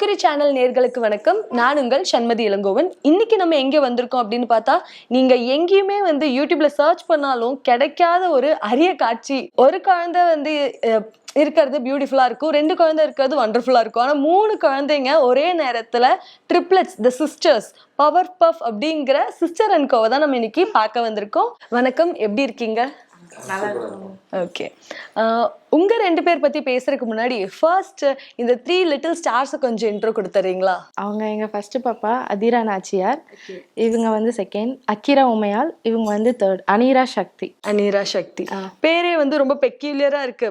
Mercury channel நேர்களுக்கு வணக்கம். நான் உங்கள் சண்மதி இளங்கோவன். இன்னைக்கு நம்ம எங்கே வந்திருக்கோம் அப்படின்னு பார்த்தா நீங்க எங்கேயுமே வந்து யூடியூப்ல சர்ச் பண்ணாலும் கிடைக்காத ஒரு அரிய காட்சி. ஒரு குழந்தை வந்து இருக்கிறது பியூட்டிஃபுல்லாக இருக்கும். ரெண்டு குழந்தை இருக்கிறது வண்டர்ஃபுல்லா இருக்கும். ஆனால் மூணு குழந்தைங்க ஒரே நேரத்தில் triplets the sisters power puff அப்படிங்கிற சிஸ்டர் அண்ட் கோவை தான் நம்ம இன்னைக்கு பார்க்க வந்திருக்கோம். வணக்கம். எப்படி இருக்கீங்க? ஓகே. உங்க ரெண்டு பேர் பத்தி பேசுறதுக்கு முன்னாடி ஃபர்ஸ்ட் இந்த த்ரீ லிட்டில் ஸ்டார்ஸை கொஞ்சம் இன்ட்ரோ கொடுத்துறீங்களா அவங்க எங்க ஃபர்ஸ்ட் பாப்பா அதிரா நாச்சியார். இவங்க வந்து செகண்ட் அக்கிரா உமையால் இவங்க வந்து தேர்ட் அனீரா சக்தி. அனீரா சக்தி. பேரே வந்து ரொம்ப பெக்யூலியரா இருக்கு.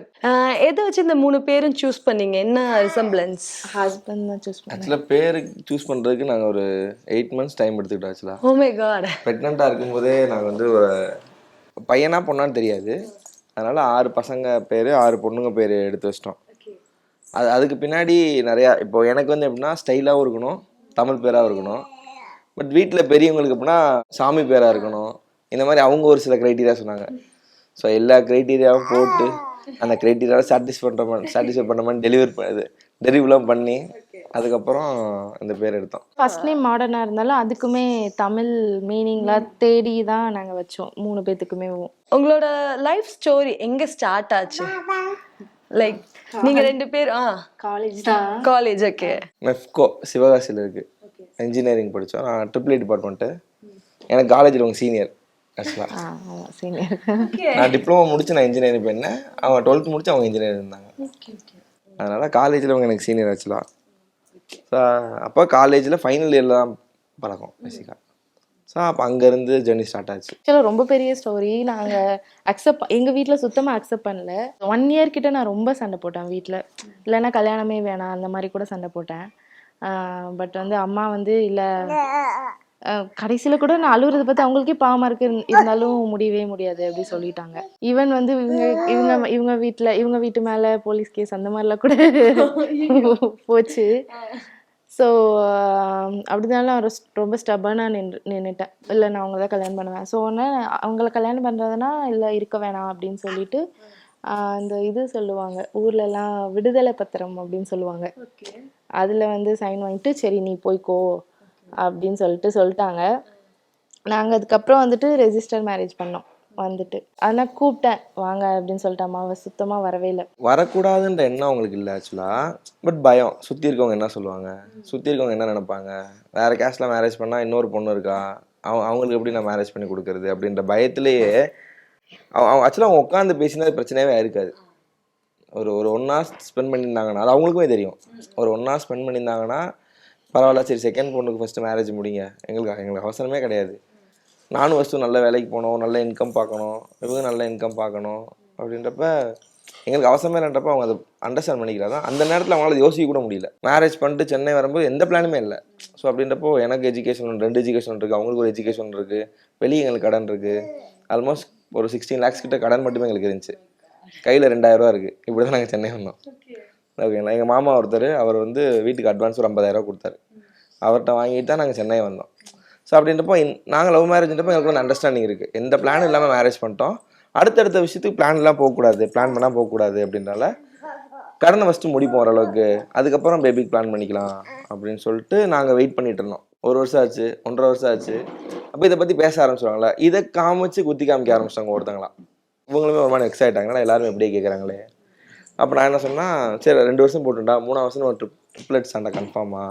எதை வச்சு இந்த மூணு பேரும் சூஸ் பண்ணீங்க? என்ன ரிசம்பிளன்ஸ் ஹஸ்பண்ட் தான் சூஸ் பண்ணேன் ஆக்சுவலாக பேர் சூஸ் பண்ணுறதுக்கு நாங்கள் ஒரு எயிட் மந்த்ஸ் டைம் எடுத்துக்கிட்டோம் ஆக்சுவலாக ஓ மை காட் ப்ரெக்னெண்ட்டாக இருக்கும்போதே நாங்கள் வந்து ஒரு பையனா பொண்ணான்னு தெரியாது. அதனால் ஆறு பசங்க பேர் ஆறு பொண்ணுங்க பேர் எடுத்து வச்சிட்டோம். அது அதுக்கு பின்னாடி நிறையா இப்போ எனக்கு வந்து எப்படின்னா ஸ்டைலாகவும் இருக்கணும் தமிழ் பேராகவும் இருக்கணும். பட் வீட்டில் பெரியவங்களுக்கு எப்படின்னா சாமி பேராக இருக்கணும். இந்த மாதிரி அவங்க ஒரு சில க்ரைட்டீரியா சொன்னாங்க. ஸோ எல்லா க்ரைட்டீரியாவும் போட்டு அந்த க்ரைட்டீரியாவை சாட்டிஸ்ஃபை பண்ணுற மாதிரி சாட்டிஸ்ஃபை பண்ண மாதிரி டெலிவரி பண்ணது டெலிவரிலாம் பண்ணி அதுக்கப்புறம் இந்த பேர் எடுத்தோம். ஃபர்ஸ்ட் நேம் மாடர்னா இருந்தாலும் அதுக்குமே தமிழ் மீனிங்லாம் தேடி தான் நாங்க வச்சோம். மூணு பேத்துக்குமே உங்களோட லைஃப் ஸ்டோரி எங்க ஸ்டார்ட் ஆச்சு? லைக் நீங்க ரெண்டு பேர் ஆ. காலேஜ் தான். காலேஜ் ஓகே மெஃப்கோ சிவகாசியில் இருக்குது இன்ஜினியரிங் படித்தோம் நான் ட்ரிபிள் டிபார்ட்மெண்ட்டு எனக்கு காலேஜில் உங்கள் சீனியர் ஆக்சுவலாக நான் டிப்ளமோ முடிச்சு நான் இன்ஜினியரிங் பண்ணேன் அவங்க டுவெல்த் முடிச்சு அவங்க இன்ஜினியர் இருந்தாங்க. அதனால் காலேஜில் அவங்க எனக்கு சீனியர் ஆச்சுலாம் ஸோ அப்போ காலேஜில் ஃபைனல் இயரில் தான் பழக்கம் பேசிக்காக ஸோ அப்போ அங்கேருந்து ஜேர்னி ஸ்டார்ட் ஆச்சு. ஆக்சுவலாக ரொம்ப பெரிய ஸ்டோரி நாங்கள் அக்செப்ட் எங்கள் வீட்டில் சுத்தமாக அக்செப்ட் பண்ணல. ஒன் இயர் கிட்ட நான் ரொம்ப சண்டை போட்டேன் வீட்டில் இல்லைன்னா கல்யாணமே வேணாம் அந்த மாதிரி கூட சண்டை போட்டேன். பட் வந்து அம்மா வந்து இல்லை கடைசியில கூட நான் அழுகுறத பத்தி அவங்களுக்கே பாவமா இருக்கு. இருந்- இருந்தாலும் முடியவே முடியாது அப்படி சொல்லிட்டாங்க. ஈவன் வந்து இவங்க இவங்க இவங்க வீட்ல இவங்க வீட்டு மேல போலீஸ் கேஸ் அந்த மாதிரிலாம் கூட போச்சு. ஸோ அப்படினாலும் அவர் ரொம்ப ஸ்டபனாக நின்று நின்றுட்டேன் இல்லை நான் அவங்க தான் கல்யாணம் பண்ணுவேன். ஸோ ஒன்று அவங்கள கல்யாணம் பண்ணுறதுனா இல்லை இருக்க வேணாம் அப்படின்னு சொல்லிட்டு இந்த இது சொல்லுவாங்க. ஊர்ல எல்லாம் விடுதலை பத்திரம் அப்படின்னு சொல்லுவாங்க. அதில் வந்து சைன் வாங்கிட்டு சரி நீ போய்க்கோ. அப்படின்னு சொல்லிட்டு சொல்லிட்டாங்க. நாங்கள் அதுக்கப்புறம் வந்துட்டு ரெஜிஸ்டர் மேரேஜ் பண்ணோம் வந்துட்டு. ஆனால் கூப்பிட்டேன் வாங்க அப்படின்னு சொல்லிட்டு அம்மாவை சுத்தமாக வரவே இல்லை. வரக்கூடாதுன்ற எண்ணம் அவங்களுக்கு இல்லை ஆக்சுவலாக பட் பயம். சுற்றி இருக்கவங்க என்ன சொல்லுவாங்க? சுற்றி இருக்கவங்க என்ன நினைப்பாங்க? வேறு கேஸ்டில் மேரேஜ் பண்ணால் இன்னொரு பொண்ணு இருக்கா? அவங்க அவங்களுக்கு எப்படி நான் மேரேஜ் பண்ணி கொடுக்கறது அப்படின்ற பயத்திலேயே அவங்க அவங்க ஆக்சுவலாக அவங்க உட்காந்து பேசினா பிரச்சனையே இருக்காது ஒரு ஒரு ஒன் ஹவர் ஸ்பெண்ட் பண்ணியிருந்தாங்கன்னா அது அவங்களுக்குமே தெரியும். ஒரு ஒன் ஹவர் ஸ்பெண்ட் பண்ணியிருந்தாங்கன்னா பரவாயில்ல சரி செகண்ட் பொண்ணுக்கு ஃபஸ்ட்டு மேரேஜ் முடிங்க. எங்களுக்கு எங்களுக்கு அவசரமே கிடையாது. நானும் ஃபஸ்ட்டு நல்ல வேலைக்கு போகணும் நல்ல இன்கம் பார்க்கணும் இவங்க நல்ல இன்கம் பார்க்கணும் அப்படின்றப்ப எங்களுக்கு அவசரமே இல்லைன்றப்ப அவங்க அதை அண்டர்ஸ்டாண்ட் பண்ணிக்கிறாங்க. அந்த நேரத்தில் அவங்களால யோசிக்க கூட முடியல. மேரேஜ் பண்ணிட்டு சென்னை வரும்போது எந்த பிளானுமே இல்லை. ஸோ அப்படின்றப்போ எனக்கு எஜுகேஷன் ரெண்டு எஜுகேஷன் இருக்குது அவங்களுக்கு ஒரு எஜுகேஷன் இருக்குது வெளியே எங்களுக்கு கடன் இருக்குது ஆல்மோஸ்ட் ஒரு சிக்ஸ்டீன் லேக்ஸ் கிட்ட கடன் மட்டுமே எங்களுக்கு இருந்துச்சு. கையில் ரெண்டாயிரரூவா இருக்குது இப்படி தான் நாங்கள் சென்னை வந்தோம். ஓகேங்களா? எங்கள் மாமா ஒருத்தர் அவர் வந்து வீட்டுக்கு அட்வான்ஸ் ஒரு ஐம்பதாயிரரூவா கொடுத்தாரு. அவர்கிட்ட வாங்கிட்டு தான் நாங்கள் சென்னை வந்தோம். ஸோ அப்படின்றப்போ நாங்கள் லவ் மேரேஜ்ன்றப்போ எங்களுக்கு ஒரு அண்டர்ஸ்டாண்டிங் இருக்குது எந்த பிளான் இல்லாமல் மேரேஜ் பண்ணிட்டோம். அடுத்தடுத்த விஷயத்துக்கு பிளான்லாம் போகக்கூடாது பிளான் பண்ணால் போகக்கூடாது அப்படின்றனால கடனை ஃபஸ்ட்டு முடிப்போம் ஓரளவுக்கு. அதுக்கப்புறம் பேபிக்கு பிளான் பண்ணிக்கலாம் அப்படின்னு சொல்லிட்டு நாங்கள் வெயிட் பண்ணிட்டு இருந்தோம். ஒரு வருஷம் ஆச்சு ஒன்றரை வருஷம் ஆச்சு. அப்போ இதை பற்றி பேச ஆரம்பிச்சிடுவாங்களே இதை காமிச்சு குத்தி காமிக்க ஆரம்பிச்சிட்டாங்க ஒருத்தங்களாம் இவங்களுமே ஒரு மாதிரி எக்ஸைட் ஆகிட்டாங்களா எல்லாரும் எப்படியே கேட்குறாங்களே அப்போ நான் என்ன சொன்னால் சரி ரெண்டு வருஷம் போட்டுட்டா மூணாவது வருஷம் ஒரு ட்ரிப்ளெட் சண்டை கன்ஃபார்மா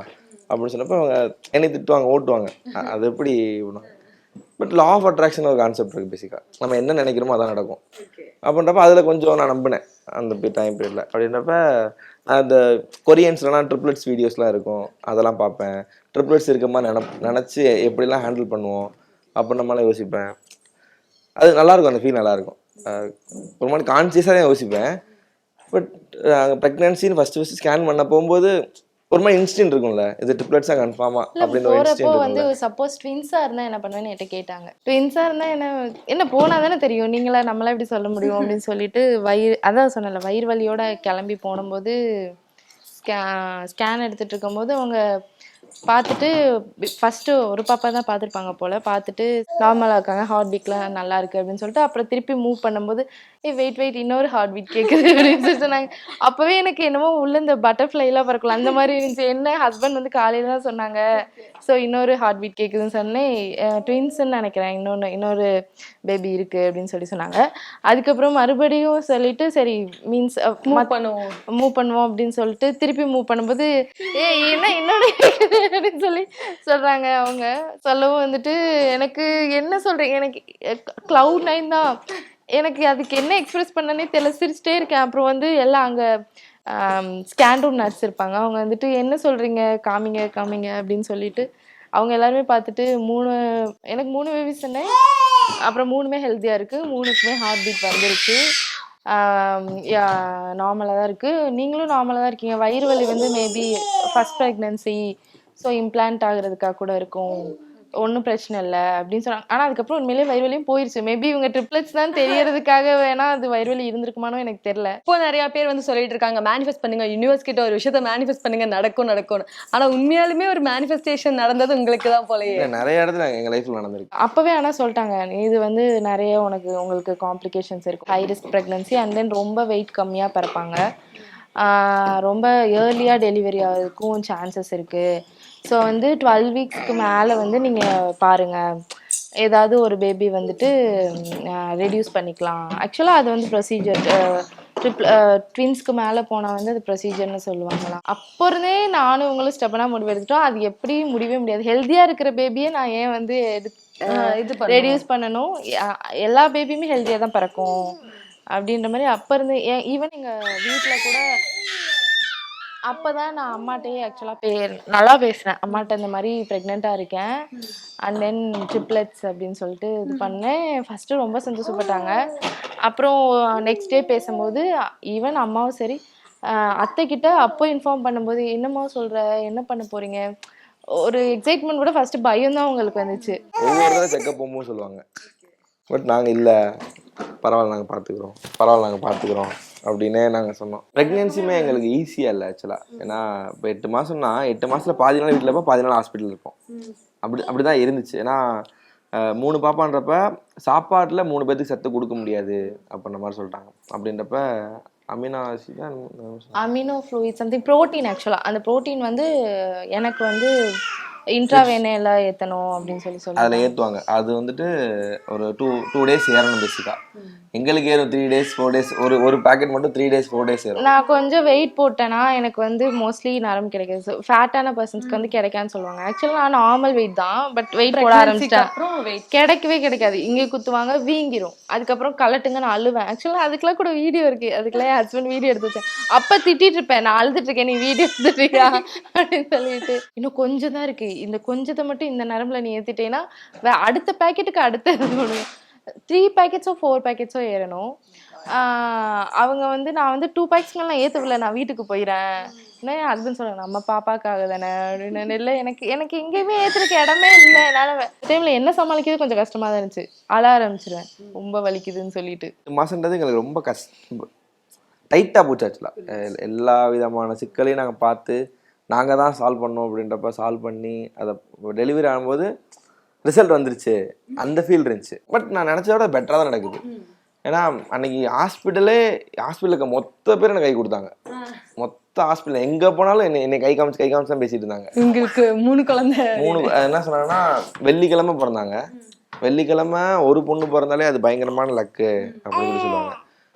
அப்படின்னு சொன்னப்போ அவங்க என்னை திட்டுவாங்க ஓட்டுவாங்க. அது எப்படி பட் லா ஆஃப் அட்ராக்ஷன் ஒரு கான்செப்ட் இருக்குது பேசிக்காக நம்ம என்ன நினைக்கிறோமோ அதான் நடக்கும். அப்படின்றப்ப அதில் கொஞ்சம் நான் நம்பினேன் அந்த டைம் பீரியடில் அப்படின்றப்ப அந்த கொரியன்ஸ்லாம் ட்ரிப்ளெட்ஸ் வீடியோஸ்லாம் இருக்கும் அதெல்லாம் பார்ப்பேன். ட்ரிப்ளெட்ஸ் இருக்கமா நினப் நினச்சி எப்படிலாம் ஹேண்டில் பண்ணுவோம் அப்படின்ற மாதிரிலாம் யோசிப்பேன். அது நல்லாயிருக்கும் அந்த ஃபீல் நல்லாயிருக்கும் ஒரு மாதிரி கான்சியஸாக தான் யோசிப்பேன். பட் ப்ரெக்னன்சின்னு ஃபஸ்ட்டு ஃபஸ்ட்டு ஸ்கேன் பண்ண போகும்போது ஒரு மாதிரி இன்ஸ்டின்ட் இருக்கும்ல. இது ட்ரிப்ளெட்ஸாக கன்ஃபார்மாக இல்ல அப்படின்னு ஒரு வந்து சப்போஸ் ட்வின்ஸா இருந்தா என்ன பண்ணுவேன்னு என்கிட்ட கேட்டாங்க. ட்வின்ஸா இருந்தா என்ன என்ன போனா தானே தெரியும். நீங்களா நம்மளா எப்படி சொல்ல முடியும் அப்படின்னு சொல்லிட்டு வயிறு அதான் சொன்னல வயிறு வலியோட கிளம்பி போனும்போது ஸ்கேன் எடுத்துட்டு இருக்கும்போது அவங்க பார்த்துட்டு ஃபர்ஸ்ட் ஒரு பாப்பா தான் பார்த்துருப்பாங்க போல பார்த்துட்டு நார்மலாக இருக்காங்க ஹார்ட் பீட்லாம் நல்லா இருக்கு அப்படின்னு சொல்லிட்டு அப்புறம் திருப்பி மூவ் பண்ணும்போது ஏ வெயிட் வெயிட் இன்னொரு ஹார்ட் பீட் கேட்குது அப்படின்னு சொல்லி சொன்னாங்க. அப்போவே எனக்கு என்னமோ உள்ள இந்த பட்டர்ஃப்ளைலாம் பறக்கல அந்த மாதிரி இருந்துச்சு. என்ன ஹஸ்பண்ட் வந்து காலையில தான் சொன்னாங்க. ஸோ இன்னொரு ஹார்ட் பீட் கேட்குதுன்னு சொன்னேன் ட்வின்ஸ்ன்னு நினைக்கிறேன். இன்னொன்று இன்னொரு பேபி இருக்கு அப்படின்னு சொல்லி சொன்னாங்க. அதுக்கப்புறம் மறுபடியும் சொல்லிட்டு சரி மீன்ஸ் மூவ் பண்ணுவோம். மூவ் பண்ணுவோம் அப்படின்னு சொல்லிட்டு திருப்பி மூவ் பண்ணும்போது ஏ என்ன இன்னொன்று அப்படின்னு சொல்லி சொல்றாங்க அவங்க. சொல்லவும் வந்துட்டு எனக்கு என்ன சொல்றீங்க? எனக்கு க்ளவுட் நைன் தான். எனக்கு அதுக்கு என்ன எக்ஸ்பிரஸ் பண்ணனே தெரியல. சிரிச்சிட்டே இருக்கேன். அப்புறம் வந்து எல்லாம் அங்கே ஸ்கேன் ரூம் நர்ஸ் இருப்பாங்க. அவங்க வந்துட்டு என்ன சொல்கிறீங்க காமிங்க காமிங்க அப்படின்னு சொல்லிட்டு அவங்க எல்லாருமே பார்த்துட்டு மூணு எனக்கு மூணு பேபிஸ் சொன்னேன் அப்புறம் மூணுமே ஹெல்த்தியாக இருக்குது மூணுக்குமே ஹார்ட் பீட் வந்துருச்சு நார்மலாக தான் இருக்குது நீங்களும் நார்மலாக தான் இருக்கீங்க. வயிறு வலி வந்து maybe first pregnancy so implant ஆகிறதுக்காக கூட இருக்கும். ஒன்றும் பிரச்சனை இல்லை அப்படின்னு சொன்னாங்க. ஆனால் அதுக்கப்புறம் உண்மையிலேயே வயிறு வலியும் போயிருச்சு. மேபி இவங்க ட்ரிப்ளெட்ஸ் தான் தெரியறதுக்காக வேணா அது வயிறு வலி இருந்திருக்குமானோ எனக்கு தெரியல. இப்போ நிறைய பேர் வந்து சொல்லிட்டு இருக்காங்க மேனிஃபெஸ்ட் பண்ணுங்க யூனிவர்ஸ் கிட்ட ஒரு விஷயத்த மேனிஃபெஸ்ட் பண்ணுங்க நடக்கும் நடக்கும் ஆனா உண்மையாலுமே ஒரு மேனிஃபெஸ்டேஷன் நடந்தது உங்களுக்கு தான் போலயே. இல்ல, நிறைய இடத்துல எங்க லைஃப்ல நடந்திருக்கு. அப்போவே ஆனால் சொல்லிட்டாங்க இது வந்து நிறைய உனக்கு உங்களுக்கு காம்ப்ளிகேஷன்ஸ் இருக்கும். High risk pregnancy and then ரொம்ப வெயிட் கம்மியாக பிறப்பாங்க. ரொம்ப ஏர்லியாக டெலிவரி ஆகிறதுக்கும் சான்சஸ் இருக்குது ஸோ வந்து டுவெல் வீக்ஸ்க்கு மேலே வந்து நீங்கள் பாருங்கள் ஏதாவது ஒரு பேபி வந்துட்டு ரெடியூஸ் பண்ணிக்கலாம். ஆக்சுவலாக அது வந்து ப்ரொசீஜர் ட்ரிப் ட்வின்ஸ்க்கு மேலே போனால் வந்து அது ப்ரொசீஜர்னு சொல்லுவாங்களாம். அப்போ இருந்தே நானும் இவங்களும் ஸ்டெப்பனாக முடிவு எடுத்துட்டோம். அது எப்படி முடியவே முடியாது. ஹெல்த்தியாக இருக்கிற பேபியை நான் ஏன் வந்து இது. ரெடியூஸ் பண்ணணும்? எல்லா பேபியுமே ஹெல்த்தியாக தான் பிறக்கும். அப்படின்ற மாதிரி அப்போ இருந்து ஈவன் எங்கள் வீட்டில் கூட அப்போ தான் நான் அம்மாட்டையே ஆக்சுவலாக பே நல்லா பேசுகிறேன் அம்மாட்ட இந்த மாதிரி ப்ரெக்னெண்ட்டாக இருக்கேன். அண்ட் தென் ட்ரிப்ளெட்ஸ் அப்படின்னு சொல்லிட்டு இது பண்ணேன். ஃபஸ்ட்டு ரொம்ப சந்தோஷப்பட்டாங்க. அப்புறம் நெக்ஸ்ட் டே பேசும்போது ஈவன் அம்மாவும் சரி அத்தைக்கிட்ட அப்போ இன்ஃபார்ம் பண்ணும்போது என்னம்மா சொல்கிற என்ன பண்ண போகிறீங்க ஒரு எக்ஸைட்மெண்ட் கூட ஃபஸ்ட்டு பயம் தான் உங்களுக்கு வந்துச்சு. ஒவ்வொரு தடவை செக்கப் போகும்போது சொல்லுவாங்க. பட் நாங்கள் இல்லை. பரவாயில்ல நாங்கள் பார்த்துக்குறோம். பரவாயில்ல நாங்கள் பார்த்துக்குறோம். அப்படின்னே நாங்கள் சொன்னோம். ப்ரெக்னென்சியுமே எங்களுக்கு ஈஸியாக இல்லை ஆக்சுவலாக ஏன்னா இப்போ எட்டு மாதம்னா எட்டு மாதத்தில் பாதி நாள் வீட்டில் இருப்போம் பாதி நாள் ஹாஸ்பிட்டல் இருப்போம். அப்படி அப்படி தான் இருந்துச்சு. ஏன்னா மூணு பாப்பான்றப்ப சாப்பாட்டில் மூணு பேர்த்துக்கு சத்து கொடுக்க முடியாது அப்படின்ற மாதிரி சொல்லிட்டாங்க. அப்படின்றப்ப அமீனா அமினோ ஃப்ளூயிட் சம்திங் ப்ரோட்டீன் ஆக்சுவலாக அந்த ப்ரோட்டீன் வந்து எனக்கு வந்து இன்ட்ராவேனையில் ஏற்றணும் அப்படின்னு சொல்லி சொல்லுவாங்க அதில் ஏற்றுவாங்க அது வந்துட்டு ஒரு டூ டூ டேஸ் ஏறணும் பேசிக்காக எங்களுக்கு ஏறும் த்ரீ டேஸ் ஃபோர் டேஸ் ஒரு ஒரு பேக்கெட் மட்டும் த்ரீ டேஸ் ஃபோர் டேஸ் ஏறும். நான் கொஞ்சம் வெயிட் போட்டேன்னா எனக்கு வந்து மோஸ்ட்லி நரம்பு கிடைக்காது. ஃபேட்டான பர்சன்ஸ்க்கு வந்து கிடைக்கான்னு சொல்லுவாங்க. ஆக்சுவலாக நான் நார்மல் வெயிட் தான் பட் வெயிட் போட ஆரம்பிச்சிட்டேன். கிடைக்கவே கிடைக்காது. இங்கே குத்துவாங்க வீங்கிரும். அதுக்கப்புறம் கலட்டுங்க நான் அழுவேன் ஆக்சுவலாக அதுக்கெல்லாம் கூட வீடியோ இருக்கு. அதுக்கெல்லாம் என் ஹஸ்பண்ட் வீடியோ எடுத்து வச்சேன். அப்போ திட்டிட்டு இருப்பேன். நான் அழுதுட்டு இருக்கேன். நீ வீடியோ எடுத்துட்டு இருக்கியா அப்படின்னு சொல்லிட்டு. இன்னும் கொஞ்சம் தான் இருக்கு. இந்த கொஞ்சத்தை மட்டும் இந்த நரம்புல நீ ஏத்திட்டேன்னா வே- அடுத்த பேக்கெட்டுக்கு அடுத்த த்ரீ பேக்கெட்ஸோ ஃபோர் பேக்கெட்ஸோ ஏறணும். அவங்க வந்து நான் வந்து டூ பேக்ஸ் மேலே நான் ஏற்றுக்கல நான் வீட்டுக்கு போயிடுறேன் என்ன என் ஹஸ்பண்ட் சொல்றாங்க நம்ம பாப்பாக்காக தானே அப்படின்னு. இல்லை எனக்கு எனக்கு எங்கேயுமே ஏற்றுறதுக்கு இடமே இல்லை. என்னால் டைமில் என்ன சமாளிக்கிறது கொஞ்சம் கஷ்டமாக தான் இருந்துச்சு. அழ ஆரம்பிச்சிருவேன். ரொம்ப வலிக்குதுன்னு சொல்லிட்டு. மாசன்றது எங்களுக்கு ரொம்ப கஷ்டம் டைட்டாக போச்சு ஆக்சுவலாக எல்லா விதமான சிக்கலையும் நாங்கள் பார்த்து நாங்கள் தான் சால்வ் பண்ணோம் அப்படின்றப்ப சால்வ் பண்ணி அதை டெலிவரி ஆகும்போது ரிசல்ட் வந்துருச்சு. அந்த ஃபீல் இருந்துச்சு. பட் நான் நினச்சத விட பெட்டராக தான் நடக்குது. ஏன்னா அன்னைக்கு ஹாஸ்பிட்டலே ஹாஸ்பிட்டலுக்கு மொத்த பேர் எனக்கு கை கொடுத்தாங்க. மொத்த ஹாஸ்பிட்டல் எங்கே போனாலும் என்னை என்னை கை காமிச்சு கை காமிச்சு தான் பேசிட்டு இருந்தாங்க. உங்களுக்கு மூணு குழந்தை. மூணு என்ன சொன்னாங்கன்னா வெள்ளிக்கிழமை பிறந்தாங்க. வெள்ளிக்கிழமை ஒரு பொண்ணு பிறந்தாலே அது பயங்கரமான லக்கு அப்படின்னு சொல்லி சொல்லுவாங்க.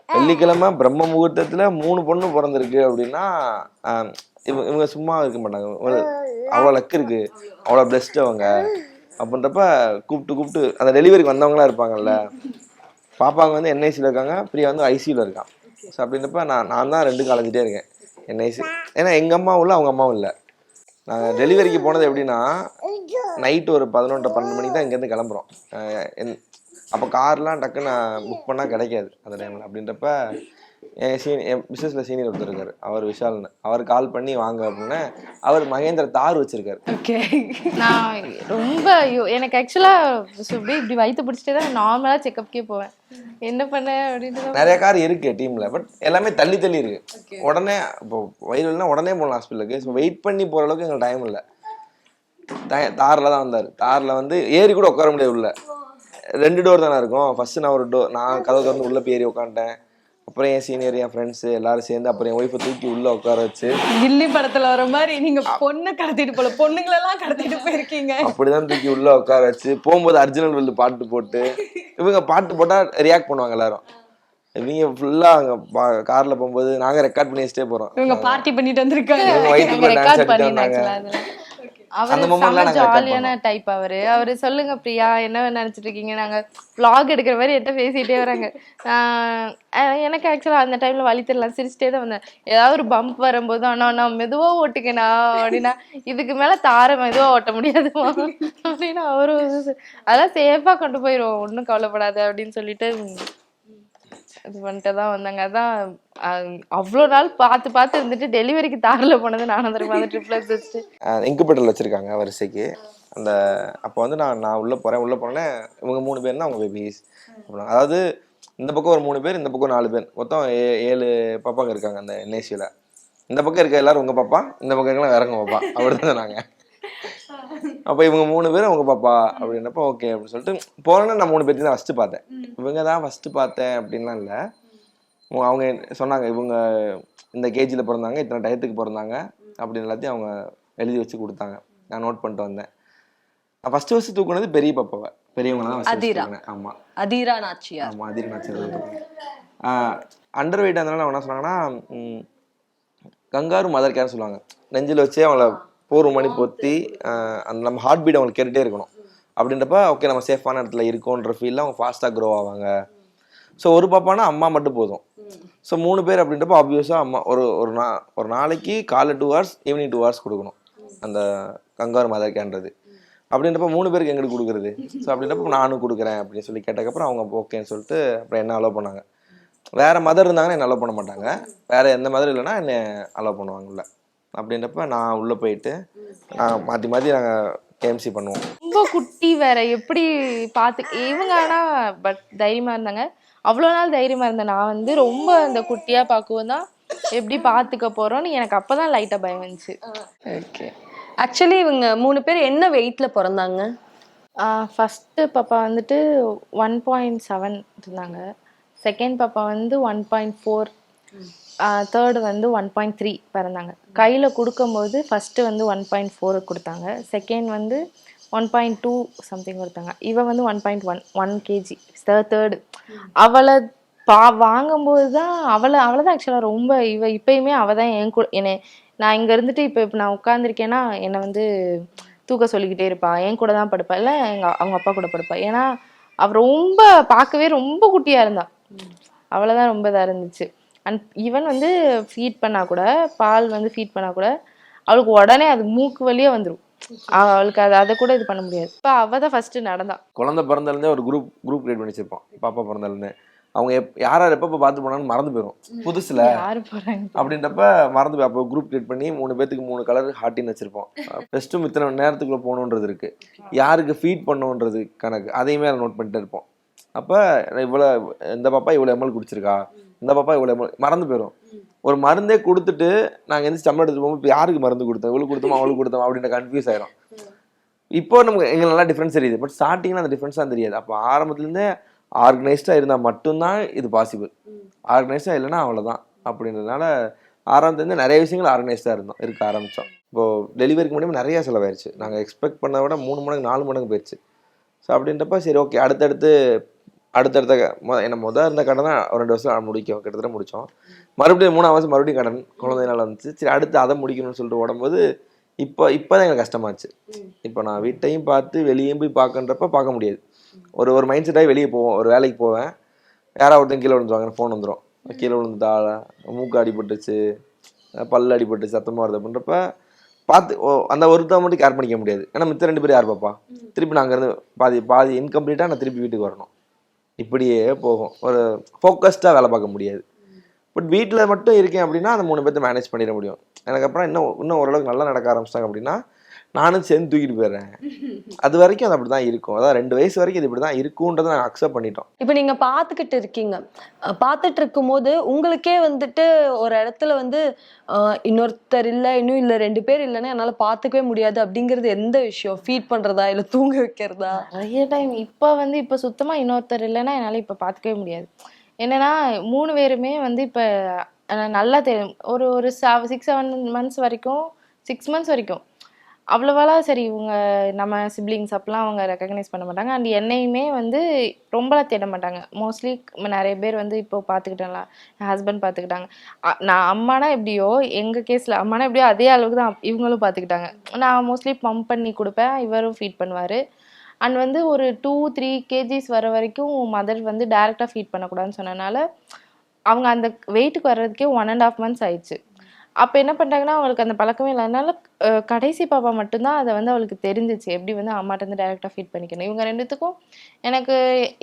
வெள்ளிக்கிழமை பிரம்ம முகூர்த்தத்துல மூணு பொண்ணு பிறந்திருக்கு அப்படின்னா இவங்க சும்மா இருக்க மாட்டாங்க. அவ்வளோ லக்கு இருக்கு. அவ்வளோ பெஸ்ட் அவங்க. அப்படின்றப்ப கூப்பிட்டு கூப்பிட்டு அந்த டெலிவரிக்கு வந்தவங்களாம் இருப்பாங்கல்ல பாப்பாங்க வந்து என்ஐசியில் இருக்காங்க பிரியா வந்து ஐசியூவில் இருக்கான். ஸோ அப்படின்றப்ப நான் நான் தான் ரெண்டு காலேஜிட்டே இருக்கேன். என்ஐசி ஏன்னா எங்கள் அம்மாவும் இல்லை அவங்க அம்மாவும் இல்லை. நாங்கள் டெலிவரிக்கு போனது எப்படின்னா நைட்டு ஒரு பதினொன்றரை பன்னெண்டு மணிக்கு தான் இங்கேருந்து கிளம்புறோம். என் அப்போ கார்லாம் டக்குன்னு புக் பண்ணால் கிடைக்காது அந்த டைமில் அப்படின்றப்ப என் சீனி என் பிஸ்னஸில் சீனியர் ஒருத்தர் இருக்காரு. அவர் விஷால்னு அவர் கால் பண்ணி வாங்க அப்படின்னு அவர் மகேந்திர தார் வச்சிருக்காரு. ஓகே. நான் ரொம்ப ஐயோ எனக்கு ஆக்சுவலாக இப்படி இப்படி வயிற்று பிடிச்சிட்டே தான் நார்மலாக செக்கப்க்கே போவேன். என்ன பண்ண அப்படின்ட்டு நிறைய கார் இருக்கு டீம்ல பட் எல்லாமே தள்ளி தள்ளி இருக்கு. உடனே இப்போ வயலுனா உடனே போகலாம் ஹாஸ்பிட்டலுக்கு ஸோ வெயிட் பண்ணி போற அளவுக்கு எங்களுக்கு டைம் இல்லை. தாரில் தான் வந்தார். தாரில் வந்து ஏறி கூட உட்கார முடியாது உள்ள. ரெண்டு டோர் தானே இருக்கும். ஃபர்ஸ்ட் நான் ஒரு டோர் நான் கதவு திறந்து உள்ள போய் ஏறி உட்காந்துட்டேன். அப்புறம் என் சீனியர் என் ஃப்ரெண்ட்ஸு எல்லாரும் சேர்ந்து அப்புறம் என் ஒய்ஃபை தூக்கி உள்ள உட்கார வச்சு கில்லி படத்துல வர மாதிரி நீங்க பொண்ணை கடத்திட்டு போல பொண்ணுங்களெல்லாம் கடத்திட்டு போயிருக்கீங்க. அப்படிதான் தூக்கி உள்ள உட்கார வச்சு போகும்போது அர்ஜுனல் வெல்லு பாட்டு போட்டு இவங்க பாட்டு போட்டா ரியாக்ட் பண்ணுவாங்க எல்லாரும். இவங்க ஃபுல்லா அங்க கார்ல போகும்போது நாங்க ரெக்கார்ட் பண்ணி வச்சுட்டே போறோம். இவங்க பார்ட்டி பண்ணிட்டு வந்திருக்காங்க. வயிற்றுக்குள்ள டான்ஸ் பண்ணிருந்தேன் வந்தாங்க. அவரு ஜாலியான டைப் அவரு. அவரு சொல்லுங்க பிரியா என்ன நினைச்சிட்டு இருக்கீங்க நாங்க vlog எடுக்கிற மாதிரி என்கிட்ட பேசிட்டே வராங்க. எனக்கு ஆக்சுவலா அந்த டைம்ல வழி தெரியல. சிரிச்சிட்டே தான் வந்தேன். ஏதாவது ஒரு பம்ப் வரும்போது அண்ணா நான் மெதுவா ஓட்டுக்கண்ணா அப்படின்னா இதுக்கு மேல தார மெதுவா ஓட்ட முடியாதுமா அப்படின்னு அவரு வந்து, அதெல்லாம் சேஃபா கொண்டு போயிடுவோம் ஒன்றும் கவலைப்படாத அப்படின்னு சொல்லிட்டு இது பண்ணிட்டு தான் வந்தாங்க. அதான் அவ்வளோ நாள் பார்த்து பார்த்து இருந்துட்டு டெலிவரிக்கு தாரில் போனது நானும் தெரியுமா அந்த ட்ரிப்ளெக்ஸ் வச்சுட்டு இன்குபேட்டர் வச்சுருக்காங்க வரிசைக்கு. அந்த அப்போ வந்து நான் நான் உள்ளே போகிறேன் உள்ளே போனேன் இவங்க மூணு பேர் தான் அவங்க பேபிஸ் அதாவது இந்த பக்கம் ஒரு மூணு பேர் இந்த பக்கம் நாலு பேர். மொத்தம் ஏ- ஏழு பாப்பாங்க இருக்காங்க அந்த என்ஐசியில் இந்த பக்கம் இருக்க எல்லாரும் உங்கள் பாப்பா இந்த பக்கம் இருக்கலாம் வேறங்க பாப்பா. அப்படிதான் சொன்னாங்க அப்போ இவங்க மூணு பேரும் உங்க பாப்பா அப்படின்னப்போ ஓகே அப்படின்னு சொல்லிட்டு போனோன்னே நான் மூணு பேர்த்தையும் தான் ஃபஸ்ட்டு பார்த்தேன். இவங்க தான் ஃபஸ்ட்டு பார்த்தேன் அப்படின்லாம் இல்லை. அவங்க சொன்னாங்க இவங்க இந்த கேஜியில் பிறந்தாங்க இத்தனை டயத்துக்கு பிறந்தாங்க அப்படின்னு எல்லாத்தையும் அவங்க எழுதி வச்சு கொடுத்தாங்க. நான் நோட் பண்ணிட்டு வந்தேன். நான் ஃபர்ஸ்ட் ஃபர்ஸ்ட் தூக்குனது பெரிய பாப்பாவை. பெரியவங்க தான் அதிரா. தூக்குனேன். ஆமா. அதீரா நான் அண்டர் வெயிட் அதனால என்ன சொன்னாங்கன்னா கங்காரு மதர் கேர்னு சொல்லுவாங்க. நெஞ்சில் வச்சே அவங்கள போர் மணி பொத்தி அந்த நம்ம ஹார்ட் பீட் அவங்களுக்கு கேட்டுட்டே இருக்கணும். அப்படின்றப்ப ஓகே நம்ம சேஃபான இடத்துல இருக்கோன்ற ஃபீலில் அவங்க ஃபாஸ்ட்டாக க்ரோ ஆவாங்க. ஸோ ஒரு பாப்பானா அம்மா மட்டும் போதும். ஸோ மூணு பேர் அப்படின்றப்ப ஆப்வியஸாக அம்மா ஒரு ஒரு நா ஒரு நாளைக்கு காலைல two hours evening two hours கொடுக்கணும். அந்த கங்கார் மதர் கேன்றது. அப்படின்றப்ப மூணு பேருக்கு எங்களுக்கு கொடுக்குறது? ஸோ அப்படின்றப்ப நானும் கொடுக்குறேன் அப்படின்னு சொல்லி கேட்டக்கப்புறம் அவங்க ஓகேன்னு சொல்லிட்டு அப்புறம் என்ன அலோவ் பண்ணாங்க? வேற மதர் இருந்தாங்கன்னா என்ன அலோவ் பண்ண மாட்டாங்க. வேற எந்த மதர் இல்லைன்னா என்ன அலோவ் பண்ணுவாங்கல்ல. அப்படின்றப்ப நான் உள்ள போயிட்டு நான் மாற்றி மாற்றி நாங்கள் கேஎம்சி பண்ணுவோம். ரொம்ப குட்டி வேற எப்படி பார்த்து இவங்க ஆனா பட் தைரியமா இருந்தாங்க. அவ்வளோ நாள் தைரியமா இருந்தேன். நான் வந்து ரொம்ப அந்த குட்டியா பார்க்கவும் தான் எப்படி பார்த்துக்க போறோம்னு எனக்கு அப்பதான் லைட்டா பயம் வந்துச்சு. ஓகே ஆக்சுவலி இவங்க மூணு பேர் என்ன வெயிட்ல பிறந்தாங்க? ஃபஸ்ட்டு பாப்பா வந்துட்டு ஒன் பாயிண்ட் செவன் இருந்தாங்க. செகண்ட் பாப்பா வந்து ஒன் பாயிண்ட் ஃபோர் தேர்டு வந்து ஒன் பாயிண்ட் த்ரீ பிறந்தாங்க. கையில் கொடுக்கும்போது ஃபஸ்ட்டு வந்து ஒன் பாயிண்ட் ஃபோர் கொடுத்தாங்க. செகண்ட் வந்து ஒன் பாயிண்ட் டூ சம்திங் கொடுத்தாங்க. இவ வந்து one point one one KG third அவளை பா வாங்கும்போது தான் அவளை அவளை தான் ஆக்சுவலாக ரொம்ப இவ இப்பயுமே அவள் தான் என் கூட என்னை நான் இங்கே இருந்துட்டு இப்போ இப்போ நான் உட்காந்துருக்கேன்னா என்னை வந்து தூக்க சொல்லிக்கிட்டே இருப்பா. என் கூட தான் படுப்பா. இல்லை எங்கள் அவங்க அப்பா கூட படுப்பா. ஏன்னா அவ ரொம்ப பார்க்கவே ரொம்ப குட்டியாக இருந்தா. அவளை தான் ரொம்ப இதாக இருந்துச்சு. அண்ட் ஈவன் வந்து ஃபீட் பண்ணா கூட பால் வந்து ஃபீட் பண்ணா கூட அவளுக்கு உடனே அது மூக்கு வழியே வந்துடும் அவளுக்கு அது அதை கூட இது பண்ண முடியாது. இப்போ அவள் தான் ஃபஸ்ட்டு நடந்தா. குழந்தை பிறந்ததுலேருந்தே ஒரு குரூப் குரூப் கிரியேட் பண்ணி வச்சிருப்போம் பாப்பா பிறந்ததுலேருந்தே. அவங்க எப் யார் யார் எப்போ பார்த்து போனாலும் மறந்து போயிடும் புதுசுல அப்படின்றப்ப மறந்து போய் அப்போ குரூப் கிரியேட் பண்ணி மூணு பேத்துக்கு மூணு கலர் ஹாட்டின் வச்சிருப்போம். ரெஸ்ட் ரூம் இத்தனை நேரத்துக்குள்ள போகணுன்றது இருக்கு. யாருக்கு ஃபீட் பண்ணுன்றது கணக்கு. அதையுமே நோட் பண்ணிட்டு இருப்போம். அப்போ இவ்வளோ இந்த பாப்பா இவ்வளோ எம்எல் குடிச்சிருக்கா? இந்த பாப்பா இவ்வளோ மறந்து போயிடும் ஒரு மருந்தே கொடுத்துட்டு நாங்கள் எந்த சம்பளம் எடுத்து போகும்போது இப்போ யாருக்கு மருந்து கொடுத்தோம் இவளுக்கு கொடுத்தோமா அவளுக்கு கொடுத்தோம்? அப்படின்ற கன்ஃபியூஸ் ஆயிரும். இப்போ நமக்கு எங்களுக்கு நல்லா டிஃப்ரென்ஸ் தெரியுது. பட் ஸ்டார்டிங்கில் அந்த டிஃப்ரென்ஸ் தெரியாது. அப்போ ஆரம்பத்துலேருந்தே ஆர்கனைஸ்டாக இருந்தால் மட்டும்தான் இது பாசிபிள் ஆர்கனைஸ்டாக இல்லைன்னா அவ்வளோதான் அப்படின்றதுனால ஆரம்பத்துலேருந்து நிறைய விஷயங்கள் ஆர்கனைஸ்டாக இருந்தோம் இருக்க ஆரம்பித்தோம் இப்போது டெலிவரிக்கு முன்னாடி நிறைய செலவாயிருச்சு. நாங்கள் எக்ஸ்பெக்ட் பண்ணதை விட மூணு மடங்கு நாலு மடங்கு போயிடுச்சு ஸோ அப்படின்றப்ப சரி ஓகே அடுத்தடுத்து அடுத்தடுத்த என்ன மொதல் இருந்த கடன் தான் ஒரு ரெண்டு வருஷம் முடிக்கும் கிட்டத்தட்ட முடித்தோம் மறுபடியும் மூணாவது வருஷம் மறுபடியும் கடன் குழந்தைனால வந்துச்சு. சரி அடுத்து அதை முடிக்கணும்னு சொல்லிட்டு ஓடும்போது இப்போ இப்போ தான் எனக்கு கஷ்டமாச்சு. இப்போ நான் வீட்டையும் பார்த்து வெளியும் போய் பார்க்கன்றப்ப பார்க்க முடியாது. ஒரு ஒரு மைண்ட் செட்டாகி வெளியே போவோம். ஒரு வேலைக்கு போவேன். யாராவது ஒருத்தன் கீழே விழுந்துருவாங்க. ஃபோன் வந்துடும் கீழே விழுந்துட்டா மூக்கு அடிபட்டுச்சு பல்லு அடிபட்டுச்சு சத்தமாக வருது அப்படின்றப்ப பார்த்து ஓ அந்த ஒருத்தன் மட்டும் கேர் பண்ணிக்க முடியாது. ஏன்னா மித்த ரெண்டு பேரும் யார் பாப்பா திருப்பி நான் அங்கேருந்து பாதி பாதி இன்கம்ப்ளீட்டாக நான் திருப்பி வீட்டுக்கு வரணும். இப்படியே போகும். ஒரு ஃபோக்கஸ்டாக வேலை பார்க்க முடியாது. பட் வீட்டில் மட்டும் இருக்கேன் அப்படின்னா அந்த மூணு பேர்த்து மேனேஜ் பண்ணிட முடியும். எனக்கு அப்புறம் இன்னும் இன்னும் ஓரளவுக்கு நல்லா நடக்க ஆரம்பிச்சிட்டாங்க அப்படின்னா நானும் சேர்ந்து தூக்கிட்டு போயிடுறேன். அது வரைக்கும் அது அப்படிதான் இருக்கும். அதான் ரெண்டு வயசு வரைக்கும் இது இப்படிதான் இருக்குன்றதை நாங்கள் அக்செப்ட் பண்ணிட்டோம். இப்போ நீங்க பாத்துக்கிட்டு இருக்கீங்க. அஹ் பாத்துட்டு இருக்கும்போது உங்களுக்கே வந்துட்டு ஒரு இடத்துல வந்து இன்னொருத்தர் இல்ல இன்னும் இல்ல ரெண்டு பேர் இல்லைன்னா என்னால பாத்துக்கவே முடியாது அப்படிங்கிறது எந்த விஷயம்? ஃபீட் பண்றதா இல்ல தூங்க வைக்கிறதா? நிறைய டைம் இப்போ வந்து இப்போ சுத்தமா இன்னொருத்தர் இல்லைன்னா என்னால இப்போ பார்த்துக்கவே முடியாது. என்னன்னா மூணு பேருமே வந்து இப்போ நல்லா தெரியும். ஒரு ஒரு சிக்ஸ் செவன் மந்த்ஸ் வரைக்கும் சிக்ஸ் மந்த்ஸ் வரைக்கும் அவ்வளோவாலாம் சரி இவங்க நம்ம சிப்ளிங்ஸ் அப்பெல்லாம் அவங்க ரெக்கக்னைஸ் பண்ண மாட்டாங்க. அண்ட் என்னையுமே வந்து ரொம்பலாம் தேட மாட்டாங்க. மோஸ்ட்லி நிறைய பேர் வந்து இப்போ பார்த்துக்கிட்டேன்ல என் ஹஸ்பண்ட் பார்த்துக்கிட்டாங்க. அ- நான் அம்மானா எப்படியோ எங்கள் கேஸில் அம்மானா எப்படியோ அதே அளவுக்கு தான் இவங்களும் பார்த்துக்கிட்டாங்க. நான் மோஸ்ட்லி பம்ப் பண்ணி கொடுப்பேன். இவரும் ஃபீட் பண்ணுவார். அண்ட் வந்து ஒரு டூ த்ரீ கேஜிஸ் வர வரைக்கும் மதர் வந்து டேரெக்டாக ஃபீட் பண்ணக்கூடாதுன்னு சொன்னனால அவங்க அந்த வெயிட்டுக்கு வர்றதுக்கே ஒன் அண்ட் ஆஃப் மந்த்ஸ் ஆயிடுச்சு. அப்போ என்ன பண்ணுறாங்கன்னா அவங்களுக்கு அந்த பழக்கமே இல்லாதனால அஹ், கடைசி பாப்பா மட்டும்தான் அதை வந்து அவளுக்கு தெரிஞ்சிச்சு. எப்படி வந்து அம்மாட்ட வந்து டேரெக்டாக ஃபீட் பண்ணிக்கணும். இவங்க ரெண்டுத்துக்கும் எனக்கு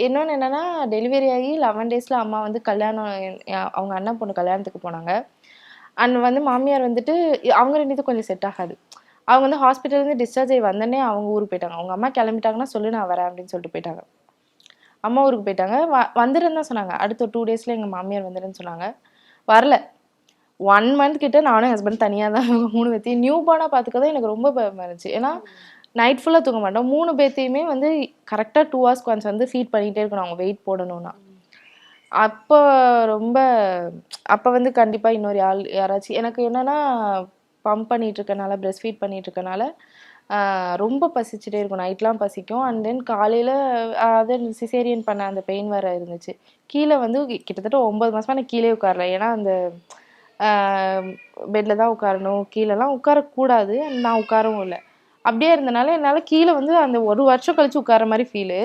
இன்னொன்று என்னன்னா டெலிவரி ஆகி லெவன் டேஸில் அம்மா வந்து கல்யாணம் அவங்க அண்ணன் பொண்ணு கல்யாணத்துக்கு போனாங்க. அண்ட் வந்து மாமியார் வந்துட்டு அவங்க ரெண்டுத்துக்கும் கொஞ்சம் செட் ஆகாது. அவங்க வந்து ஹாஸ்பிட்டல்லேருந்து டிஸ்சார்ஜ் ஆகி வந்தோடனே அவங்க ஊருக்கு போயிட்டாங்க. அவங்க அம்மா கிளம்பிட்டாங்கன்னா சொல்லு நான் வரேன் அப்படின்னு சொல்லிட்டு போயிட்டாங்க. அம்மா ஊருக்கு போயிட்டாங்க. வ வந்துருன்னு தான் சொன்னாங்க. அடுத்த டூ டேஸில் எங்கள் மாமியார் வந்துருன்னு சொன்னாங்க. வரல. ஒன் மந்த் கிட்ட நானும் ஹஸ்பண்ட் தனியாக தான் மூணு பேர்த்தையும் நியூ பார்னாக பார்த்துக்கதான் எனக்கு ரொம்ப பயமாக இருந்துச்சு. ஏன்னா நைட் ஃபுல்லாக தூங்க மாட்டோம். மூணு பேர்த்தையுமே வந்து கரெக்டாக டூ ஹவர்ஸ் ஒன்ஸ் வந்து ஃபீட் பண்ணிகிட்டே இருக்கணும். அவங்க வெயிட் போடணும்னா. அப்போ ரொம்ப அப்போ வந்து கண்டிப்பாக இன்னொரு ஆள் யாராச்சும் எனக்கு என்னன்னா பம்ப் பண்ணிகிட்டு இருக்கனால பிரஸ்ட் ஃபீட் பண்ணிகிட்ருக்கனால இருக்கனால ரொம்ப பசிச்சுட்டே இருக்கும். நைட்லாம் பசிக்கும். அண்ட் தென் காலையில் அது சிசேரியன் பண்ண அந்த பெயின் வேறு இருந்துச்சு. கீழே வந்து கிட்டத்தட்ட ஒம்பது மாதமாக நான் கீழே உட்காரல. ஏன்னா அந்த பெட்டில் தான் உட்காரணும். கீழெல்லாம் உட்காரக்கூடாது. நான் உட்காரவும் இல்லை. அப்படியே இருந்தனால என்னால் கீழே வந்து அந்த ஒரு வருஷம் கழிச்சு உட்கார மாதிரி ஃபீலு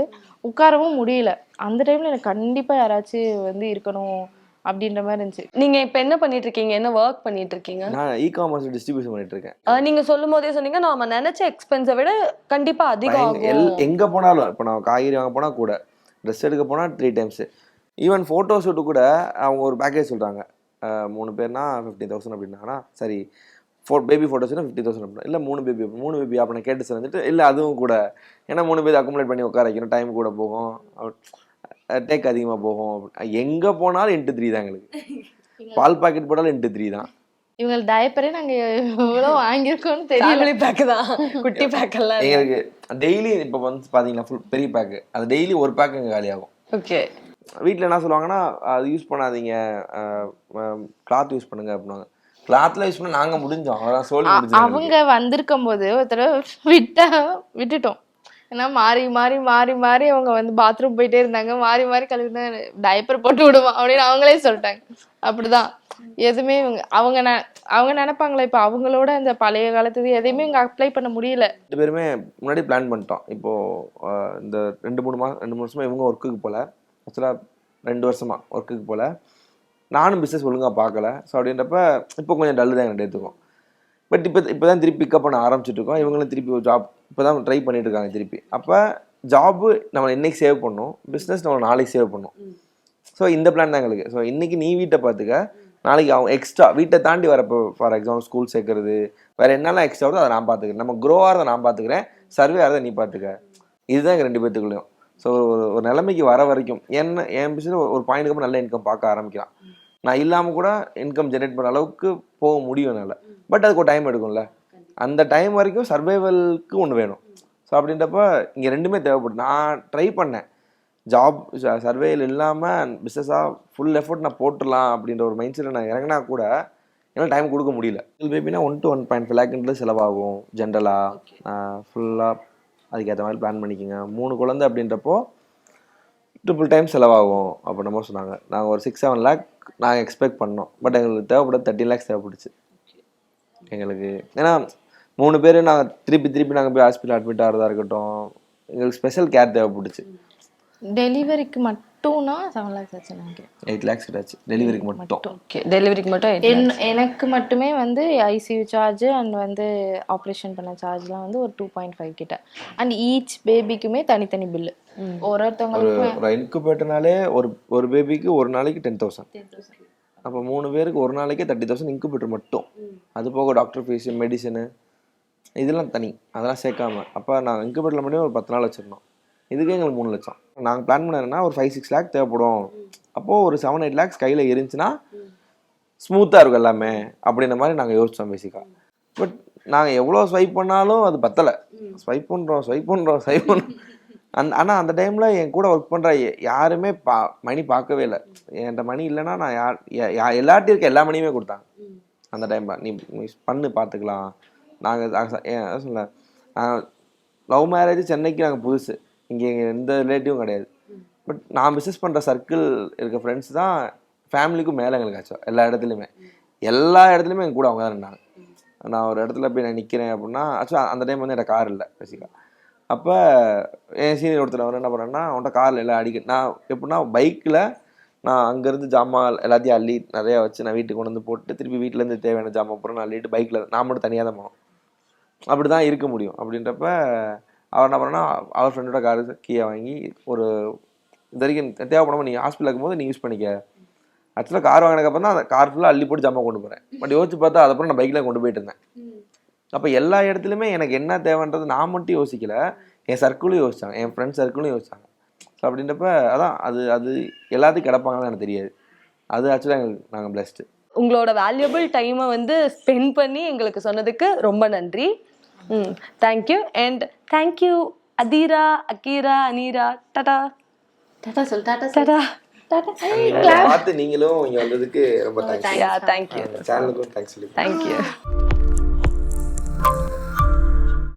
உட்காரவும் முடியல. அந்த டைமில் எனக்கு கண்டிப்பாக யாராச்சும் வந்து இருக்கணும் அப்படின்ற மாதிரி இருந்துச்சு. நீங்க இப்ப என்ன பண்ணிட்டு இருக்கீங்க? என்ன ஒர்க் பண்ணிட்டு இருக்கீங்க? நான் இ காமர்ஸ் டிஸ்ட்ரிபியூஷன் பண்ணிட்டு இருக்கேன். நீங்க சொல்லும் போதே சொன்னீங்க நாம நினைச்ச எக்ஸ்பென்ஸை விட கண்டிப்பா அதிகம் ஆகும். எங்கே போனாலும் இப்போ நான் காய்கறி வாங்க போனால் கூட ட்ரெஸ் எடுக்க போனால் three times even photo shoot கூட அவங்க ஒரு பேக்கேஜ் சொல்கிறாங்க மூணு பேர்னா ஃபிஃப்டி தௌசண்ட் அப்படின்னாங்கன்னா சரி ஃபோ பேபி ஃபோட்டோஸ்னா ஃபிஃப்டி தௌசண்ட் அப்படின்னா இல்லை மூணு பேபி மூணு பேபி அப்போ நான் கேட்டு வந்துட்டு இல்லை அதுவும் கூட ஏன்னா மூணு பேர் அக்குமுலேட் பண்ணி உட்கார வைக்கணும் டைம் கூட போகும். டேக் அதிகமாக போகும். எங்கே போனாலும் இன்ட்டு த்ரீ தான் எங்களுக்கு. பால் பாக்கெட் போட்டாலும் இன்ட்டு த்ரீ தான். இவங்க டயப்பரே நாங்கள் எவ்வளோ வாங்கியிருக்கோம்னு தெரியல. பேக் தான். குட்டி பேக் எல்லாம் எங்களுக்கு டெய்லி இப்போ வந்து பார்த்தீங்கன்னா ஃபுல் பெரிய பேக்கு அது டெய்லி ஒரு பேக் எங்கள் காலியாகும். ஓகே வீட்டில் என்ன சொல்லுவாங்கன்னா அது யூஸ் பண்ணாதீங்க. கிளாத் யூஸ் பண்ணுங்க அப்படின்னாங்க கிளாத்ல யூஸ் பண்ண நாங்கள் முடிஞ்சோம். அதான் முடிஞ்சோம் அவங்க வந்திருக்கும் போது ஒருத்தர விட்டா விட்டுட்டோம். ஏன்னா மாறி மாறி மாறி மாறி அவங்க வந்து பாத்ரூம் போயிட்டே இருந்தாங்க. மாறி மாறி கழுவினா டயப்பர் போட்டு விடுவோம் அப்படின்னு அவங்களே சொல்லிட்டாங்க. அப்படிதான். எதுவுமே இவங்க அவங்க அவங்க நினைப்பாங்களே இப்போ அவங்களோட அந்த பழைய காலத்து எதையுமே இங்க அப்ளை பண்ண முடியல. ரெண்டு பேருமே முன்னாடி பிளான் பண்ணிட்டோம். இப்போ இந்த ரெண்டு மூணு மாதம் ரெண்டு மூணு வருஷமா இவங்க ஒர்க்குக்கு போல. ஆக்சுவலாக ரெண்டு வருஷமா ஒர்க்குக்கு போல. நானும் பிஸ்னஸ் ஒழுங்கா பார்க்கல. ஸோ அப்படின்றப்ப இப்போ கொஞ்சம் டல்லு தான் எனக்கு எடுத்துக்கும் பட் இப்போ இப்போ தான் திருப்பி பிக்கப் பண்ண ஆரம்பிச்சிட்டு இருக்கோம். இவங்களும் திருப்பி ஒரு ஜாப் இப்போ தான் ட்ரை பண்ணிட்டு இருக்காங்க திருப்பி. அப்போ ஜாபு நம்ம இன்னைக்கு சேவ் பண்ணணும்? பிஸ்னஸ் நம்ம நாளைக்கு சேவ் பண்ணணும். ஸோ இந்த பிளான் தான் எங்களுக்கு. ஸோ இன்னைக்கு நீ வீட்டை பார்த்துக்க. நாளைக்கு அவங்க எக்ஸ்ட்ரா வீட்டை தாண்டி வரப்போ ஃபார் எக்ஸாம்பிள் ஸ்கூல் சேர்க்கறது. வேற என்னெல்லாம் எக்ஸ்ட்ரா வருதோ அதை நான் பார்த்துக்கிறேன். நம்ம க்ரோ ஆகிறத நான் பார்த்துக்கிறேன். சர்வே ஆகிறத நீ பார்த்துக்க. இதுதான் எங்கள் ரெண்டு பேர்த்துக்குள்ளேயும் ஸோ ஒரு ஒரு நிலைமைக்கு வர வரைக்கும் என்ன என் பிசினஸ் ஒரு பாயிண்ட்க்கு அப்புறம் நல்ல இன்கம் பார்க்க ஆரம்பிக்கலாம். நான் இல்லாமல் கூட இன்கம் ஜென்ரேட் பண்ண அளவுக்கு போக முடியும் என்னால். பட் அதுக்கு ஒரு டைம் எடுக்கும்ல. அந்த டைம் வரைக்கும் சர்வைவலுக்கு ஒன்று வேணும். ஸோ அப்படின்றப்ப இங்கே ரெண்டுமே தேவைப்படும். நான் ட்ரை பண்ணேன். ஜாப் சர்வேயில் இல்லாமல் பிஸ்னஸாக ஃபுல் எஃபோர்ட் நான் போட்டுடலாம் அப்படின்ற ஒரு மைண்ட் செட்டில் நான் இறங்கினா கூட என்னால் டைம் கொடுக்க முடியல. பேபினா one to one point five லேக்ன்றது செலவாகும் ஜென்ரலாக ஃபுல்லாக அதுக்கேற்ற மாதிரி பிளான் பண்ணிக்கோங்க. மூணு குழந்தை அப்படின்றப்போ ட்ரிபிள் டைம் செலவாகும் அப்படின்ற மாதிரி சொன்னாங்க. நாங்கள் ஒரு சிக்ஸ் செவன் லேக் நாங்கள் எக்ஸ்பெக்ட் பண்ணோம். பட் எங்களுக்கு தேவைப்பட தேர்ட்டின் லேக்ஸ் தேவைப்படுச்சு. எங்களுக்கு ஏன்னா மூணு பேர் நாங்கள் திருப்பி திருப்பி நாங்கள் போய் ஹாஸ்பிட்டல் அட்மிட் ஆகிறதா இருக்கட்டும் எங்களுக்கு ஸ்பெஷல் கேர் தேவைப்பட்டுச்சு டெலிவரிக்கு மட்டும்னா செவன் லேக்ஸ் ஆச்சு நினைக்கிறேன். எயிட் லேக்ஸ் கிட்டாச்சு. டெலிவரிக்கு மட்டும். ஓகே டெலிவரிக்கு மட்டும் எனக்கு மட்டுமே வந்து ஐசியூ சார்ஜ் அண்ட் வந்து ஆப்ரேஷன் பண்ண சார்ஜ்லாம் வந்து ஒரு டூ பாயிண்ட் ஃபைவ் கிட்ட. அண்ட் ஈச் பேபிக்குமே தனித்தனி பில்லு ஒரு ஒரு ஒருத்தவங்களுக்கும் ஒரு இன்குபேட்டர்னாலே ஒரு ஒரு பேபிக்கு ஒரு நாளைக்கு டென் தௌசண்ட் அப்போ மூணு பேருக்கு ஒரு நாளைக்கு தேர்ட்டி தௌசண்ட் இன்குபேட்டர் மட்டும். அது போக டாக்டர் ஃபீஸு மெடிசனு இதெல்லாம் தனி. அதெல்லாம் சேர்க்காம. அப்போ நாங்கள் இன்குபேட்டரில் மட்டும் ஒரு பத்து நாள் வச்சுருந்தோம். இதுக்கே எங்களுக்கு மூணு லட்சம். நாங்கள் பிளான் பண்ணதுன்னா ஒரு ஃபைவ் சிக்ஸ் லேக் தேவைப்படும். அப்போது ஒரு செவன் எயிட் லேக்ஸ் கையில் இருந்துச்சுன்னா ஸ்மூத்தாக இருக்கும் எல்லாமே அப்படின்ற மாதிரி நாங்கள் யோசித்தோம் பேசிக்காக பட் நாங்கள் எவ்வளோ ஸ்வைப் பண்ணாலும் அது பத்தலை. ஸ்வைப் பண்ணுறோம் ஸ்வைப் பண்ணுறோம் ஸ்வைப் பண்ணுறோம் அந் ஆனால் அந்த டைமில் என் கூட ஒர்க் பண்ணுற யாருமே பா மணி பார்க்கவே இல்லை. என்கிட்ட மணி இல்லைன்னா நான் யார் எல்லாட்டையும் எல்லார்ட்டையும் இருக்க எல்லா மணியுமே கொடுத்தாங்க. அந்த டைமில் நீ நீ பண்ணு பார்த்துக்கலாம் நாங்கள் சொல்ல லவ் மேரேஜ் சென்னைக்கு நாங்கள் புதுசு. இங்கே எந்த ரிலேட்டிவும் கிடையாது. பட் நான் பிஸ்னஸ் பண்ணுற சர்க்கிள் இருக்க ஃப்ரெண்ட்ஸ் தான் ஃபேமிலிக்கும் மேலே எங்களுக்கு ஆச்சும் எல்லா இடத்துலையுமே. எல்லா இடத்துலையுமே எங்கள் கூட அவங்க தான் இருந்தாங்க. நான் ஒரு இடத்துல போய் நான் நிற்கிறேன் அப்படின்னா ஆக்சுவலாக அந்த டைம் வந்து என்கிட்ட கார் இல்லை பேசிக்காக அப்போ என் சீனியர் ஒருத்தர் அவர் என்ன பண்ணுறேன்னா அவன்கிட்ட காரில் எல்லாம் அடிக்க நான் எப்படின்னா பைக்கில் நான் அங்கேருந்து ஜாமான் எல்லாத்தையும் அள்ளி நிறையா வச்சு நான் வீட்டுக்கு கொண்டு வந்து போட்டு திருப்பி வீட்டிலேருந்து தேவையான ஜாமான் பூரா நான் அள்ளிட்டு பைக்கில் நான் மட்டும் தனியாக தான் போனோம். அப்படி தான் இருக்க முடியும். அப்படின்றப்ப அவர் என்ன பண்ணா அவர் ஃப்ரெண்டோட காரு கீயை வாங்கி ஒரு இது வரைக்கும் தேவைப்படாமல் நீ ஹாஸ்பிட்டல் இருக்கும்போது நீ யூஸ் பண்ணிக்க. ஆக்சுவலாக கார் வாங்கினதுக்கப்புறம் தான் அந்த கார் ஃபுல்லாக அள்ளி போட்டு ஜாமான் கொண்டு போகிறேன் பட் யோசிச்சு பார்த்தா அதுக்கப்புறம் நான் பைக்கில் கொண்டு போயிட்டு இருந்தேன். அப்போ எல்லா இடத்துலையுமே எனக்கு என்ன தேவைன்றது நான் மட்டும் யோசிக்கல. என் சர்க்கிளும் யோசிச்சாங்க என் ஃப்ரெண்ட் சர்க்கிளும் யோசிச்சாங்க. ஸோ அப்படின்றப்ப அதான் அது அது எல்லாத்துக்கும் கிடப்பாங்கன்னு எனக்கு தெரியாது. அது ஆக்சுவலாக எங்களுக்கு நாங்கள் பெஸ்ட்டு உங்களோட வேல்யூபிள் டைமை வந்து ஸ்பெண்ட் பண்ணி எங்களுக்கு சொன்னதுக்கு ரொம்ப நன்றி. ம் thank you and thank you Atheera Akkira Aneera tata tata சொல் டாடா சொல். டடா டாடா பார்த்து நீங்களும் இங்கே வந்ததுக்கு ரொம்ப தேங்க்ஸ் யா தேங்க்யூ சேனலுக்கும் தேங்க்ஸ் சொல்லி தேங்க்யூ